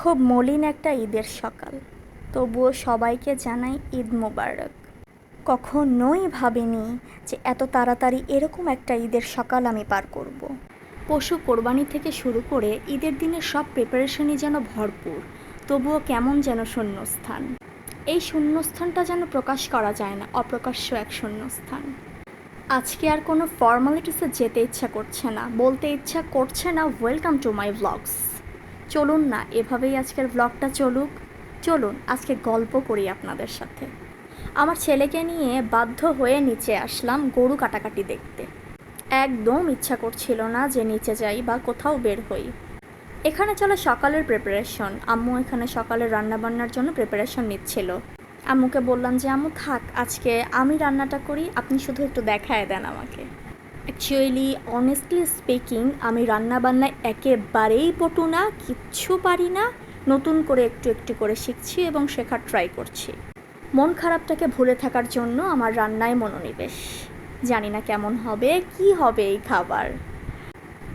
খুব মলিন একটা ঈদের সকাল। তবুও সবাইকে জানাই ঈদ মোবারক। কখনোই ভাবিনি যে এত তাড়াতাড়ি এরকম একটা ঈদের সকাল আমি পার করব। পশু কোরবানি থেকে শুরু করে ঈদের দিনের সব প্রিপারেশনই যেন ভরপুর, তবুও কেমন যেন শূন্যস্থান। এই শূন্যস্থানটা যেন প্রকাশ করা যায় না, অপ্রকাশ্য এক শূন্যস্থান। আজকে আর কোনো ফর্মালিটিসে যেতে ইচ্ছা করছে না, বলতে ইচ্ছা করছে না ওয়েলকাম টু মাই ভ্লগস চলুন না, এভাবেই আজকের ভ্লগটা চলুক। চলুন, আজকে গল্প করি আপনাদের সাথে। আমার ছেলেকে নিয়ে বাধ্য হয়ে নিচে আসলাম গরু কাটাকাটি দেখতে। একদম ইচ্ছা করছিল না যে নিচে যাই বা কোথাও বের হই। এখানে চলে সকালের প্রিপারেশন আম্মু এখানে সকালের রান্নাবান্নার জন্য প্রিপারেশন নিচ্ছিল। আম্মুকে বললাম যে, আম্মু থাক, আজকে আমি রান্নাটা করি, আপনি শুধু একটু দেখায় দেন আমাকে। অ্যাকচুয়ালি অনেস্টলি স্পিকিং আমি রান্নাবান্নায় একেবারেই পটু না, কিচ্ছু পারি না। নতুন করে একটু একটু করে শিখছি এবং শেখার ট্রাই করছি। মন খারাপটাকে ভুলে থাকার জন্য আমার রান্নায় মনোনিবেশ। জানি না কেমন হবে, কি হবে এই খাবার।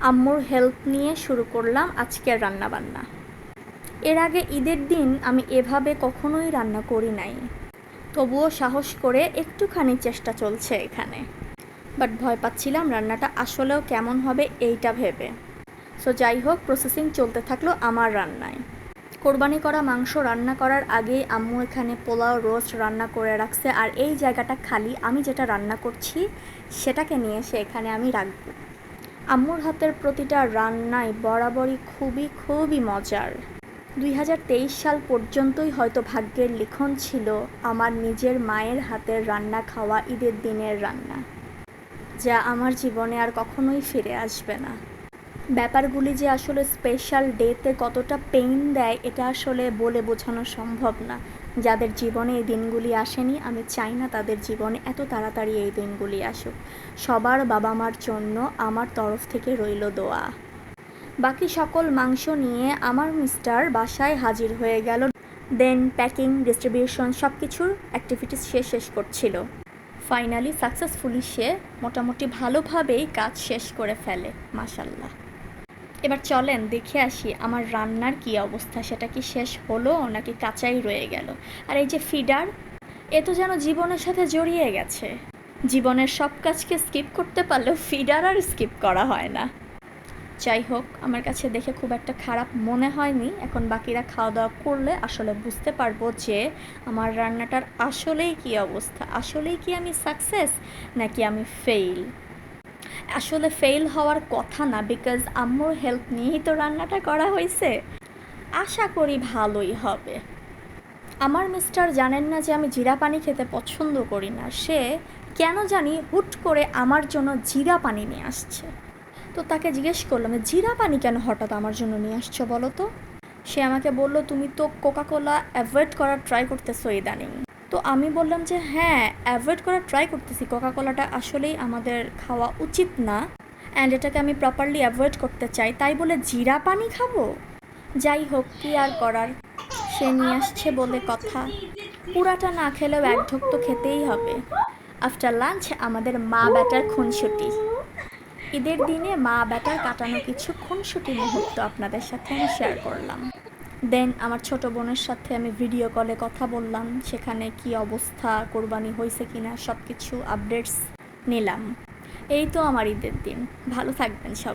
আম্মুর হেল্প নিয়ে শুরু করলাম আজকের রান্নাবান্না। এর আগে ঈদের দিন আমি এভাবে কখনোই রান্না করি নাই। তবুও সাহস করে একটুখানি চেষ্টা চলছে এখানে। বাট ভয় পাচ্ছিলাম রান্নাটা আসলেও কেমন হবে এইটা ভেবে। সো যাই হোক প্রসেসিং চলতে থাকল আমার রান্নায়। কোরবানি করা মাংস রান্না করার আগেই আম্মু এখানে পোলাও রোস্ট রান্না করে রাখছে আর এই জায়গাটা খালি। আমি যেটা রান্না করছি সেটাকে নিয়ে এসে এখানে আমি রাখব। আম্মুর হাতের প্রতিটা রান্নাই বরাবরই খুবই খুবই মজার। দুই হাজার তেইশ সাল পর্যন্তই হয়তো ভাগ্যের লিখন ছিল আমার নিজের মায়ের হাতের রান্না খাওয়া ঈদের দিনের রান্না। যা আমার জীবনে আর কখনোই ফিরে আসবে না। ব্যাপারগুলি যে আসলে স্পেশাল ডেতে কতটা পেইন দেয়, এটা আসলে বলে বোঝানো সম্ভব না। যাদের জীবনে এই দিনগুলি আসেনি, আমি চাই না তাদের জীবনে এত তাড়াতাড়ি এই দিনগুলি আসুক। সবার বাবা মার জন্য আমার তরফ থেকে রইল দোয়া। বাকি সকল মাংস নিয়ে আমার মিস্টার বাসায় হাজির হয়ে গেল। দেন প্যাকিং ডিস্ট্রিবিউশন সব কিছুর অ্যাক্টিভিটিস সে শেষ করছিল। ফাইনালি সাকসেসফুলি সে মোটামুটি ভালোভাবেই কাজ শেষ করে ফেলে মাসাল্লাহ এবার চলেন দেখে আসি আমার রান্নার কি অবস্থা, সেটা কি শেষ হলো নাকি কাঁচাই রয়ে গেল? আর এই যে ফিডার, এ তো যেন জীবনের সাথে জড়িয়ে গেছে। জীবনের সব কাজকে স্কিপ করতে পারলেও ফিডার আর স্কিপ করা হয় না। যাই হোক, আমার কাছে দেখে খুব একটা খারাপ মনে হয়নি। এখন বাকিরা খাওয়া দাওয়া করলে আসলে বুঝতে পারব যে আমার রান্নাটার আসলেই কি অবস্থা। আসলেই কি আমি সাকসেস নাকি আমি ফেইল আসলে ফেল হওয়ার কথা না বিকজ আম্মুর হেল্প নিয়েই তো রান্নাটা করা হয়েছে। আশা করি ভালোই হবে। আমার মিস্টার জানেন না যে আমি জিরা পানি খেতে পছন্দ করি না। সে কেন জানি হুট করে আমার জন্য জিরা পানি নিয়ে আসছে। তো তাকে জিজ্ঞেস করলাম জিরা পানি কেন হঠাৎ আমার জন্য নিয়ে আসছো বলো তো? সে আমাকে বলল, তুমি তো কোকা কোলা অ্যাভয়েড করার ট্রাই করতেছো ইদানিং। তো আমি বললাম যে হ্যাঁ অ্যাভয়েড করার ট্রাই করতেছি। কোকা কোলাটা আসলেই আমাদের খাওয়া উচিত না অ্যান্ড এটাকে আমি প্রপারলি অ্যাভয়েড করতে চাই। তাই বলে জিরা পানি খাব? যাই হোক, কি আর করার? সে নিয়ে আসছে বলে কথা। পুরাটা না খেলেও এক ঢোক তো খেতেই হবে। আফটার লাঞ্চ আমাদের মা ব্যাটার খুনসুটি। ঈদের দিনে মা বেটার কাটানো কিছু খুনসুটি মুহূর্ত আপনাদের সাথে আমি শেয়ার করলাম। দেন আমার ছোট বোনের সাথে আমি ভিডিও কলে কথা বললাম, সেখানে কি অবস্থা, কোরবানি হয়েছে কিনা সব কিছু আপডেটস নিলাম। এই তো আমার ঈদের দিন। ভালো থাকবেন সব